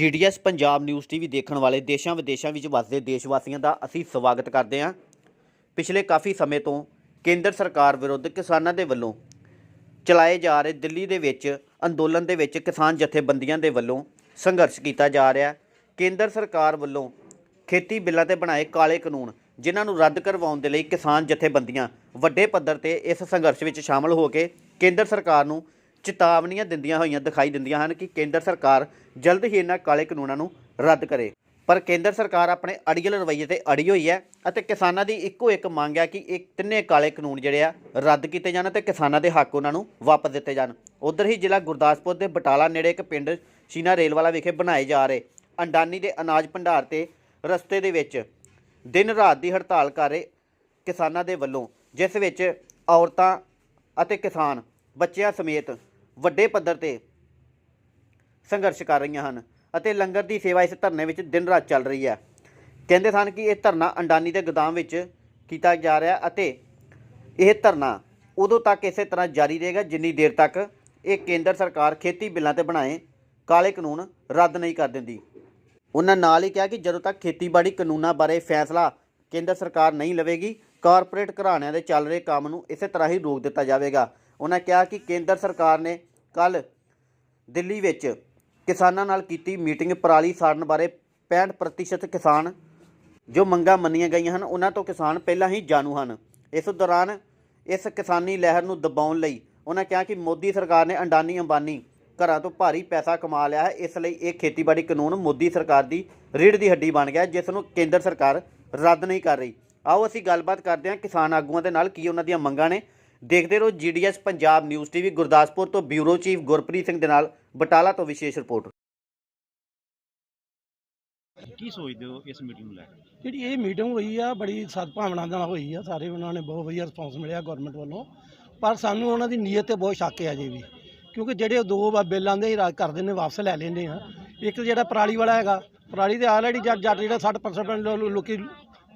GDS Punjab news TV ਦੇਖਣ ਵਾਲੇ ਦੇਸ਼ਾਂ ਵਿਦੇਸ਼ਾਂ ਵਿੱਚ ਵਸਦੇ ਦੇਸ਼ ਵਾਸੀਆਂ ਦਾ ਅਸੀਂ ਸਵਾਗਤ ਕਰਦੇ ਹਾਂ। ਪਿਛਲੇ ਕਾਫੀ ਸਮੇਂ ਤੋਂ ਕੇਂਦਰ ਸਰਕਾਰ ਵਿਰੁੱਧ ਕਿਸਾਨਾਂ ਦੇ ਵੱਲੋਂ ਚਲਾਏ ਜਾ ਰਹੇ ਦਿੱਲੀ ਦੇ ਵਿੱਚ ਅੰਦੋਲਨ ਦੇ ਵਿੱਚ ਕਿਸਾਨ ਜਥੇਬੰਦੀਆਂ ਦੇ ਵੱਲੋਂ ਸੰਘਰਸ਼ ਕੀਤਾ ਜਾ ਰਿਹਾ ਕੇਂਦਰ ਸਰਕਾਰ ਵੱਲੋਂ ਖੇਤੀ ਬਿੱਲਾਂ ਤੇ ਬਣਾਏ ਕਾਲੇ ਕਾਨੂੰਨ, ਜਿਨ੍ਹਾਂ ਨੂੰ ਰੱਦ ਕਰਵਾਉਣ ਦੇ ਲਈ ਕਿਸਾਨ ਜਥੇਬੰਦੀਆਂ ਵੱਡੇ ਪੱਧਰ ਤੇ ਇਸ ਸੰਘਰਸ਼ ਵਿੱਚ ਸ਼ਾਮਲ ਹੋ ਕੇ ਕੇਂਦਰ ਸਰਕਾਰ ਨੂੰ ਚੇਤਾਵਨੀਆਂ ਦਿੰਦੀਆਂ ਹੋਈਆਂ ਦਿਖਾਈ ਦਿੰਦੀਆਂ ਹਨ ਕਿ ਕੇਂਦਰ ਸਰਕਾਰ ਜਲਦ ਹੀ ਇਹਨਾਂ ਕਾਲੇ ਕਾਨੂੰਨਾਂ ਨੂੰ ਰੱਦ ਕਰੇ। ਪਰ ਕੇਂਦਰ ਸਰਕਾਰ ਆਪਣੇ ਅੜੀਅਲ ਰਵੱਈਏ ਤੇ ਅੜੀ ਹੋਈ ਹੈ ਅਤੇ ਕਿਸਾਨਾਂ ਦੀ ਇੱਕੋ ਇੱਕ ਮੰਗ ਹੈ ਕਿ ਇਹ ਤਿੰਨੇ ਕਾਲੇ ਕਾਨੂੰਨ ਜਿਹੜੇ ਆ ਰੱਦ ਕੀਤੇ ਜਾਣ ਤੇ ਕਿਸਾਨਾਂ ਦੇ ਹੱਕ ਉਹਨਾਂ ਨੂੰ ਵਾਪਸ ਦਿੱਤੇ ਜਾਣ। ਉਧਰ ਹੀ ਜ਼ਿਲ੍ਹਾ ਗੁਰਦਾਸਪੁਰ ਦੇ ਬਟਾਲਾ ਨੇੜੇ ਇੱਕ ਪਿੰਡ ਸ਼ੀਨਾ ਰੇਲਵਾਲਾ ਵਿਖੇ ਬਣਾਏ ਜਾ ਰਹੇ ਅੰਡਾਨੀ ਦੇ ਅਨਾਜ ਭੰਡਾਰ ਤੇ ਰਸਤੇ ਦੇ ਵਿੱਚ ਦਿਨ ਰਾਤ ਦੀ ਹੜਤਾਲ ਕਰ ਰਹੇ ਕਿਸਾਨਾਂ ਦੇ ਵੱਲੋਂ, ਜਿਸ ਵਿੱਚ ਔਰਤਾਂ ਅਤੇ ਕਿਸਾਨ ਬੱਚਿਆਂ ਸਮੇਤ ਵੱਡੇ ਪੱਧਰ ਤੇ ਸੰਘਰਸ਼ ਕਰ ਰਹੀਆਂ ਹਨ ਅਤੇ ਲੰਗਰ ਦੀ ਸੇਵਾ ਇਸ ਧਰਨੇ ਵਿੱਚ ਦਿਨ ਰਾਤ ਚੱਲ ਰਹੀ ਹੈ। ਕਹਿੰਦੇ ਸਨ ਕਿ ਇਹ ਧਰਨਾ ਅੰਡਾਨੀ ਦੇ ਗੋਦਾਮ ਵਿੱਚ ਕੀਤਾ ਜਾ ਰਿਹਾ ਅਤੇ ਇਹ ਧਰਨਾ ਉਦੋਂ ਤੱਕ ਇਸੇ ਤਰ੍ਹਾਂ ਜਾਰੀ ਰਹੇਗਾ ਜਿੰਨੀ ਦੇਰ ਤੱਕ ਇਹ ਕੇਂਦਰ ਸਰਕਾਰ ਖੇਤੀ ਬਿੱਲਾਂ ਤੇ ਬਣਾਏ ਕਾਲੇ ਕਾਨੂੰਨ ਰੱਦ ਨਹੀਂ ਕਰ ਦਿੰਦੀ। ਉਹਨਾਂ ਨਾਲ ਹੀ ਕਿਹਾ ਕਿ ਜਦੋਂ ਤੱਕ ਖੇਤੀਬਾੜੀ ਕਾਨੂੰਨਾਂ ਬਾਰੇ ਫੈਸਲਾ ਕੇਂਦਰ ਸਰਕਾਰ ਨਹੀਂ ਲਵੇਗੀ, ਕਾਰਪੋਰੇਟ ਘਰਾਣਿਆਂ ਦੇ ਚੱਲ ਰਹੇ ਕੰਮ ਨੂੰ ਇਸੇ ਤਰ੍ਹਾਂ ਹੀ ਰੋਕ ਦਿੱਤਾ ਜਾਵੇਗਾ। ਉਹਨਾਂ ਕਿਹਾ ਕਿ ਕੇਂਦਰ ਸਰਕਾਰ ਨੇ ਕੱਲ ਦਿੱਲੀ ਵਿੱਚ ਕਿਸਾਨਾਂ ਨਾਲ ਕੀਤੀ ਮੀਟਿੰਗ ਪਰਾਲੀ ਸਾੜਨ ਬਾਰੇ 65% ਕਿਸਾਨ ਜੋ ਮੰਗਾਂ ਮੰਨੀਆਂ ਗਈਆਂ ਹਨ, ਉਹਨਾਂ ਤੋਂ ਕਿਸਾਨ ਪਹਿਲਾਂ ਹੀ ਜਾਣੂ ਹਨ। ਇਸ ਦੌਰਾਨ ਇਸ ਕਿਸਾਨੀ ਲਹਿਰ ਨੂੰ ਦਬਾਉਣ ਲਈ ਉਹਨਾਂ ਕਿਹਾ ਕਿ ਮੋਦੀ ਸਰਕਾਰ ਨੇ ਅੰਡਾਨੀ ਅੰਬਾਨੀ ਘਰਾਂ ਤੋਂ ਭਾਰੀ ਪੈਸਾ ਕਮਾ ਲਿਆ ਹੈ। ਇਸ ਲਈ ਇਹ ਖੇਤੀਬਾੜੀ ਕਾਨੂੰਨ ਮੋਦੀ ਸਰਕਾਰ ਦੀ ਰੀੜ੍ਹ ਦੀ ਹੱਡੀ ਬਣ ਗਿਆ ਜਿਸ ਨੂੰ ਕੇਂਦਰ ਸਰਕਾਰ ਰੱਦ ਨਹੀਂ ਕਰ ਰਹੀ। ਆਓ ਅਸੀਂ ਗੱਲਬਾਤ ਕਰਦੇ ਹਾਂ ਕਿਸਾਨ ਆਗੂਆਂ ਦੇ ਨਾਲ, ਕੀ ਉਹਨਾਂ ਦੀਆਂ ਮੰਗਾਂ ਨੇ ਦੇਖਦੇ ਰਹੋ GDS Punjab news TV Gurdaspur ਤੋਂ ਬਿਊਰੋ ਚੀਫ ਗੁਰਪ੍ਰੀਤ ਸਿੰਘ ਦੇ ਨਾਲ ਬਟਾਲਾ ਤੋਂ ਵਿਸ਼ੇਸ਼ ਰਿਪੋਰਟ। ਕੀ ਸੋਚਦੇ ਹੋ ਇਸ ਮੀਟਿੰਗ ਨੂੰ ਲੈ ਕੇ? ਜਿਹੜੀ ਇਹ ਮੀਟਿੰਗ ਹੋਈ ਆ ਬੜੀ ਸਦਭਾਵਨਾ ਨਾਲ ਹੋਈ ਆ। ਸਾਰੇ ਉਹਨਾਂ ਨੇ ਬਹੁਤ ਵਧੀਆ ਰਿਸਪੌਂਸ ਮਿਲਿਆ ਗਵਰਨਮੈਂਟ ਵੱਲੋਂ। ਪਰ ਸਾਨੂੰ ਉਹਨਾਂ ਦੀ ਨੀਅਤ ਤੇ ਬਹੁਤ ਸ਼ੱਕ ਹੈ ਅਜੇ ਵੀ। ਕਿਉਂਕਿ ਜਿਹੜੇ ਦੋ ਵਾ ਬਿੱਲ ਆਂਦੇ ਰਾਜ ਕਰਦੇ ਨੇ ਵਾਪਸ ਲੈ ਲੈਂਦੇ ਆ। ਇੱਕ ਜਿਹੜਾ ਪਰਾਲੀ ਵਾਲਾ ਹੈਗਾ ਪਰਾਲੀ ਤੇ ਆਲਰੇਡੀ ਜੱਟ ਜੱਟ ਜਿਹੜਾ 60% ਲੋ- ਲੋ- ਲੋਕੀ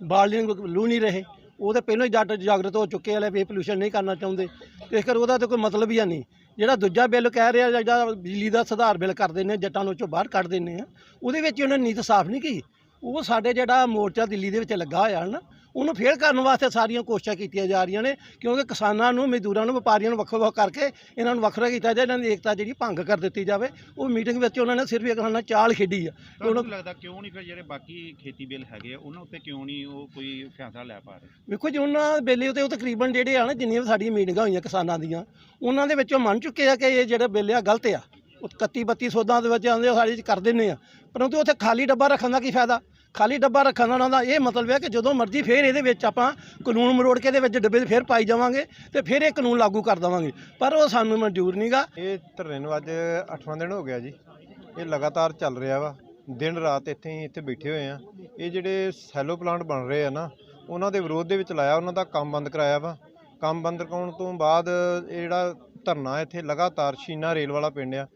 ਬਾਲ ਨਹੀਂ ਲੂ ਨਹੀਂ ਰਹੇ। ਉਹ ਤੇ ਪਹਿਲਾਂ ਹੀ ਜੱਟ ਜਾਗਰਤ ਹੋ ਚੁੱਕੇ ਵਾਲੇ ਵੀ ਪੋਲੂਸ਼ਨ ਨਹੀਂ ਕਰਨਾ ਚਾਹੁੰਦੇ। ਤੇ ਇਸ ਕਰ ਉਹਦਾ ਤਾਂ ਕੋਈ ਮਤਲਬ ਹੀ ਹੈ ਨਹੀਂ। ਜਿਹੜਾ ਦੂਜਾ ਬਿੱਲ ਕਹਿ ਰਿਹਾ, ਜਿਹੜਾ ਬਿਜਲੀ ਦਾ ਸੁਧਾਰ ਬਿੱਲ ਕਰ ਨੇ ਜੱਟਾਂ ਨੂੰ ਚੋਂ ਬਾਹਰ ਕੱਢ ਦਿੰਦੇ ਆ, ਉਹਦੇ ਵਿੱਚ ਉਹਨਾਂ ਨੇ ਨੀਤ ਸਾਫ਼ ਨਹੀਂ ਕੀ ਉਹ ਸਾਡੇ ਜਿਹੜਾ ਮੋਰਚਾ ਦਿੱਲੀ ਦੇ ਵਿੱਚ ਲੱਗਾ ਹੋਇਆ ਨਾ ਉਹਨੂੰ ਫੇਲ ਕਰਨ ਵਾਸਤੇ ਸਾਰੀਆਂ ਕੋਸ਼ਿਸ਼ਾਂ ਕੀਤੀਆਂ ਜਾ ਰਹੀਆਂ ਨੇ ਕਿਉਂਕਿ ਕਿਸਾਨਾਂ ਨੂੰ ਮਜ਼ਦੂਰਾਂ ਨੂੰ ਵਪਾਰੀਆਂ ਨੂੰ ਵੱਖੋ ਵੱਖ ਕਰਕੇ ਇਹਨਾਂ ਨੂੰ ਵੱਖਰਾ ਕੀਤਾ ਜਾਏ ਇਹਨਾਂ ਦੀ ਏਕਤਾ ਜਿਹੜੀ ਭੰਗ ਕਰ ਦਿੱਤੀ ਜਾਵੇ। ਉਹ ਮੀਟਿੰਗ ਵਿੱਚ ਉਹਨਾਂ ਨੇ ਸਿਰਫ ਇੱਕ ਨਾਲ ਚਾਲ ਖੇਡੀ ਆ। ਤੁਹਾਨੂੰ ਲੱਗਦਾ ਕਿਉਂ ਨਹੀਂ ਫਿਰ ਜਿਹੜੇ ਬਾਕੀ ਖੇਤੀ ਬਿੱਲ ਹੈਗੇ ਆ ਉਹਨਾਂ ਉੱਤੇ ਕਿਉਂ ਨਹੀਂ ਉਹ ਕੋਈ ਫੈਸਲਾ ਲੈ ਪਾ ਰਹੇ? ਵੇਖੋ ਜੀ ਉਹਨਾਂ ਬਿੱਲ ਉਤੇ ਉਹ ਤਕਰੀਬਨ ਜਿਹੜੇ ਆ ਨਾ ਜਿੰਨੀਆਂ ਵੀ ਸਾਡੀਆਂ ਮੀਟਿੰਗਾਂ ਹੋਈਆਂ ਕਿਸਾਨਾਂ ਦੀਆਂ ਉਹਨਾਂ ਦੇ ਵਿੱਚੋਂ ਮੰਨ ਚੁੱਕੇ ਆ ਕਿ ਇਹ ਜਿਹੜਾ ਬਿੱਲ ਆ ਗਲਤ ਆ। ਉਹ 31 32 ਸੋਧਾਂ ਦੇ ਵਿੱਚ ਆਉਂਦੇ ਆ, ਸਾਡੇ ਚ ਕਰ ਦਿੰਦੇ ਆ। ਪਰੰਤੂ ਉੱਥੇ ਖਾਲੀ ਡੱਬਾ ਰੱਖਣ ਦਾ ਕੀ ਫਾਇਦਾ? ਖਾਲੀ ਡੱਬਾ ਰੱਖਣ ਦਾ ਉਹਨਾਂ ਦਾ ਇਹ ਮਤਲਬ ਹੈ ਕਿ ਜਦੋਂ ਮਰਜ਼ੀ ਫੇਰ ਇਹਦੇ ਵਿੱਚ ਆਪਾਂ ਕਾਨੂੰਨ ਮਰੋੜ ਕੇ ਇਹਦੇ ਵਿੱਚ ਡੱਬੇ 'ਚ ਫੇਰ ਪਾਈ ਜਾਵਾਂਗੇ ਤੇ ਫਿਰ ਇਹ ਕਾਨੂੰਨ ਲਾਗੂ ਕਰ ਦੇਵਾਂਗੇ। ਪਰ ਉਹ ਸਾਨੂੰ ਮਨਜ਼ੂਰ ਨਹੀਂਗਾ ਇਹ ਧਰਨੇ ਨੂੰ ਅੱਜ 8ਵਾਂ ਦਿਨ ਹੋ ਗਿਆ ਜੀ। ਇਹ ਲਗਾਤਾਰ ਚੱਲ ਰਿਹਾ ਵਾ। ਦਿਨ ਰਾਤ ਇੱਥੇ ਹੀ ਇੱਥੇ ਬੈਠੇ ਹੋਏ ਆ। ਇਹ ਜਿਹੜੇ ਸੈਲੋ ਪਲਾਂਟ ਬਣ ਰਹੇ ਆ ਨਾ, ਉਹਨਾਂ ਦੇ ਵਿਰੋਧ ਦੇ ਵਿੱਚ ਲਾਇਆ, ਉਹਨਾਂ ਦਾ ਕੰਮ ਬੰਦ ਕਰਾਇਆ ਵਾ। ਕੰਮ ਬੰਦ ਕਰਾਉਣ ਤੋਂ ਬਾਅਦ ਇਹ ਜਿਹੜਾ ਧਰਨਾ ਇੱਥੇ ਲਗਾਤਾਰ ਸ਼ੀਨਾ ਰੇਲ ਵਾਲਾ ਪਿੰਡ ਆ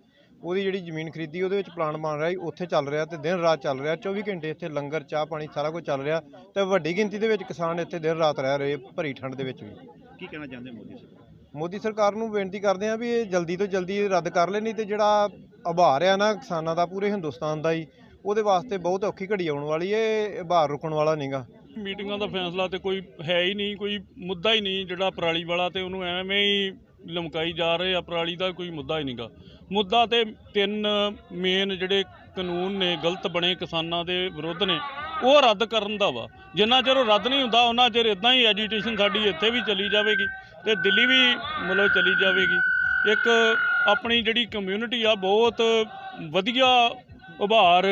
ਉਹਦੀ ਜਿਹੜੀ ਜ਼ਮੀਨ ਖਰੀਦੀ ਉਹਦੇ ਵਿੱਚ ਪਲਾਂਟ ਬਣ ਰਿਹਾ ਸੀ ਉੱਥੇ ਚੱਲ ਰਿਹਾ ਤੇ ਦਿਨ ਰਾਤ ਚੱਲ ਰਿਹਾ 24 ਘੰਟੇ ਇੱਥੇ ਲੰਗਰ ਚਾਹ ਪਾਣੀ ਸਾਰਾ ਕੁਝ ਚੱਲ ਰਿਹਾ ਤੇ ਵੱਡੀ ਗਿਣਤੀ ਦੇ ਵਿੱਚ ਕਿਸਾਨ ਇੱਥੇ ਦਿਨ ਰਾਤ ਰਹਿ ਰਹੇ ਭਰੀ ਠੰਡ ਦੇ ਵਿੱਚ ਵੀ। ਕੀ ਕਹਿਣਾ ਚਾਹੁੰਦੇ ਮੋਦੀ ਸਰਕਾਰ ਮੋਦੀ ਸਰਕਾਰ ਨੂੰ ਬੇਨਤੀ ਕਰਦੇ ਆ ਵੀ ਇਹ ਜਲਦੀ ਤੋਂ ਜਲਦੀ ਰੱਦ ਕਰ ਲੈ ਨਹੀਂ ਤੇ ਜਿਹੜਾ ਆਭਾਰ ਆ ਨਾ ਕਿਸਾਨਾਂ ਦਾ ਪੂਰੇ ਹਿੰਦੁਸਤਾਨ ਦਾ ਹੀ ਉਹਦੇ ਵਾਸਤੇ ਬਹੁਤ ਔਖੀ ਘੜੀ ਆਉਣ ਵਾਲੀ ਏ ਇਹ ਆਭਾਰ ਰੁਕਣ ਵਾਲਾ ਨਹੀਂਗਾ ਮੀਟਿੰਗਾਂ ਦਾ ਫੈਸਲਾ ਤੇ ਕੋਈ ਹੈ ਹੀ ਨਹੀਂ ਕੋਈ ਮੁੱਦਾ ਹੀ ਨਹੀਂ ਜਿਹੜਾ ਪਰਾਲੀ ਵਾਲਾ ਤੇ ਉਹਨੂੰ ਐਵੇਂ ਹੀ ਲਮਕਾਈ ਜਾ ਰਹੇ ਆ, ਪਰਾਲੀ ਦਾ ਕੋਈ ਮੁੱਦਾ ਹੀ ਨਹੀਂਗਾ। ਮੁੱਦਾ ਤੇ ਤਿੰਨ ਮੇਨ ਜਿਹੜੇ ਕਾਨੂੰਨ ਨੇ, ਗਲਤ ਬਣੇ ਕਿਸਾਨਾਂ ਦੇ ਵਿਰੁੱਧ ਨੇ, ਉਹ ਰੱਦ ਕਰਨ ਦਾ ਵਾ। ਜਿੰਨਾ ਚਿਰ ਉਹ ਰੱਦ ਨਹੀਂ ਹੁੰਦਾ, ਉਹਨਾਂ ਚਿਰ ਇਦਾਂ ਹੀ ਐਜੀਟੇਸ਼ਨ ਸਾਡੀ ਇੱਥੇ ਵੀ ਚਲੀ ਜਾਵੇਗੀ ਤੇ ਦਿੱਲੀ ਵੀ ਮਤਲਬ ਚਲੀ ਜਾਵੇਗੀ। ਇੱਕ ਆਪਣੀ ਜਿਹੜੀ ਕਮਿਊਨਿਟੀ ਆ, ਬਹੁਤ ਵਧੀਆ ਉਭਾਰ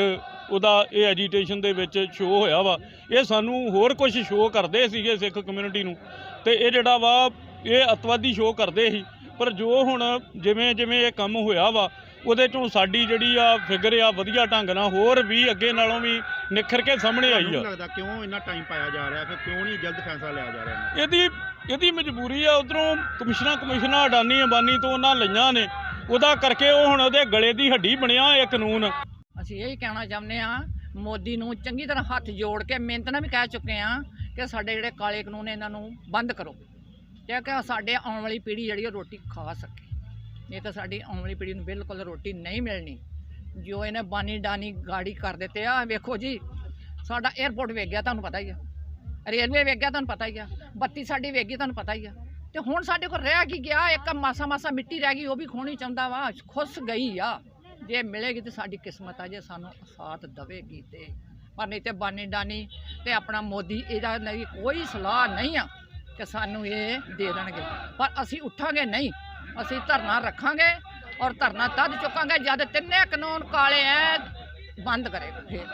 ਉਹਦਾ ਇਹ ਐਜੀਟੇਸ਼ਨ ਦੇ ਵਿੱਚ ਸ਼ੋਅ ਹੋਇਆ ਵਾ। ਇਹ ਸਾਨੂੰ ਹੋਰ ਕੁਝ ਸ਼ੋਅ ਕਰਦੇ ਸੀਗੇ ਸਿੱਖ ਕਮਿਊਨਿਟੀ ਨੂੰ। ਤੇ ਇਹ ਜਿਹੜਾ ਵਾ ਇਹ ਅਤਵਾਦੀ ਸ਼ੋਅ ਕਰਦੇ ਸੀ। ਪਰ ਜੋ ਹੁਣ ਜਿਵੇਂ ਜਿਵੇਂ ਇਹ ਕੰਮ ਹੋਇਆ ਵਾ ਉਹਦੇ ਚੋਂ ਸਾਡੀ ਜਿਹੜੀ ਆ ਫਿਗਰ ਆ ਵਧੀਆ ਢੰਗ ਨਾਲ ਹੋਰ ਵੀ ਅੱਗੇ ਨਾਲੋਂ ਵੀ ਨਿਖਰ ਕੇ ਸਾਹਮਣੇ ਆਈ ਆ। ਲੱਗਦਾ ਕਿਉਂ ਇੰਨਾ ਟਾਈਮ ਪਾਇਆ ਜਾ ਰਿਹਾ ਫਿਰ ਕਿਉਂ ਨਹੀਂ ਜਲਦ ਫੈਸਲਾ ਲਿਆ ਜਾ ਰਿਹਾ? ਇਹਨਾਂ ਇਹਦੀ ਇਹਦੀ ਮਜਬੂਰੀ ਆ ਉਧਰੋਂ ਕਮਿਸ਼ਨਾਂ ਕਮਿਸ਼ਨਾਂ ਅਡਾਨੀ ਅੰਬਾਨੀ ਤੋਂ ਉਹਨਾਂ ਲਈਆਂ ਨੇ। ਉਹਦਾ ਕਰਕੇ ਉਹ ਹੁਣ ਉਹਦੇ ਗਲੇ ਦੀ ਹੱਡੀ ਬਣਿਆ ਇਹ ਕਾਨੂੰਨ। ਅਸੀਂ ਇਹ ਕਹਿਣਾ ਚਾਹੁੰਦੇ ਆ ਮੋਦੀ ਨੂੰ ਚੰਗੀ ਤਰ੍ਹਾਂ ਹੱਥ ਜੋੜ ਕੇ ਮਿਹਨਤ ਨਾਲ ਵੀ ਕਹਿ ਚੁੱਕੇ ਆ ਕਿ ਸਾਡੇ ਜਿਹੜੇ ਕਾਲੇ ਕਾਨੂੰਨ ਇਹਨਾਂ ਨੂੰ ਬੰਦ ਕਰੋ। ਤੇ ਕਿ ਸਾਡੇ ਆਉਣ ਵਾਲੀ ਪੀੜ੍ਹੀ ਜਿਹੜੀ ਉਹ ਰੋਟੀ ਖਾ ਸਕੇ। ਨਹੀਂ ਤਾਂ ਸਾਡੀ ਆਉਣ ਵਾਲੀ ਪੀੜ੍ਹੀ ਨੂੰ ਬਿਲਕੁਲ ਰੋਟੀ ਨਹੀਂ ਮਿਲਣੀ। ਜੋ ਇਹਨੇ ਬਾਨੀ ਡਾਨੀ ਗਾੜੀ ਕਰ ਦਿੱਤੇ ਆ, ਵੇਖੋ ਜੀ, ਸਾਡਾ 에어ਪੋਰਟ ਵੇਖ ਗਿਆ, ਤੁਹਾਨੂੰ ਪਤਾ ਹੀ ਆ। ਰੇਲਵੇ ਵੇਖ ਗਿਆ, ਤੁਹਾਨੂੰ ਪਤਾ ਹੀ ਆ। ਬੱਤੀ ਸਾਡੀ ਵੇਖ ਗਈ, ਤੁਹਾਨੂੰ ਪਤਾ ਹੀ ਆ। ਤੇ ਹੁਣ ਸਾਡੇ ਕੋਲ ਰਹਿ ਕੀ ਗਿਆ, ਇੱਕ ਮਾਸਾ ਮਾਸਾ ਮਿੱਟੀ ਰਹਿ ਗਈ, ਉਹ ਵੀ ਖੋਣੀ ਚਾਹੁੰਦਾ ਵਾ, ਖੁੱਸ ਗਈ ਆ। ਜੇ ਮਿਲੇਗੀ ਤੇ ਸਾਡੀ ਕਿਸਮਤ ਆ, ਜੇ ਸਾਨੂੰ ਸਾਥ ਦਵੇਗੀ ਤੇ। ਪਰ ਨਹੀਂ ਤੇ ਬਾਨੀ ਡਾਨੀ ਤੇ ਆਪਣਾ ਮੋਦੀ, ਇਹਦਾ ਨਹੀਂ ਕੋਈ ਸਲਾਹ ਨਹੀਂ ਆ। ਕਿ ਸਾਨੂੰ ਇਹ ਦੇ ਦੇਣਗੇ। ਪਰ ਅਸੀਂ ਉੱਠਾਂਗੇ ਨਹੀਂ। ਅਸੀਂ ਧਰਨਾ ਰੱਖਾਂਗੇ ਔਰ ਧਰਨਾ ਤਦ ਚੁੱਕਾਂਗੇ ਜਦ ਤਿੰਨੇ ਕਾਨੂੰਨ ਕਾਲੇ ਐ, ਬੰਦ ਕਰੇਗਾ। ਫਿਰ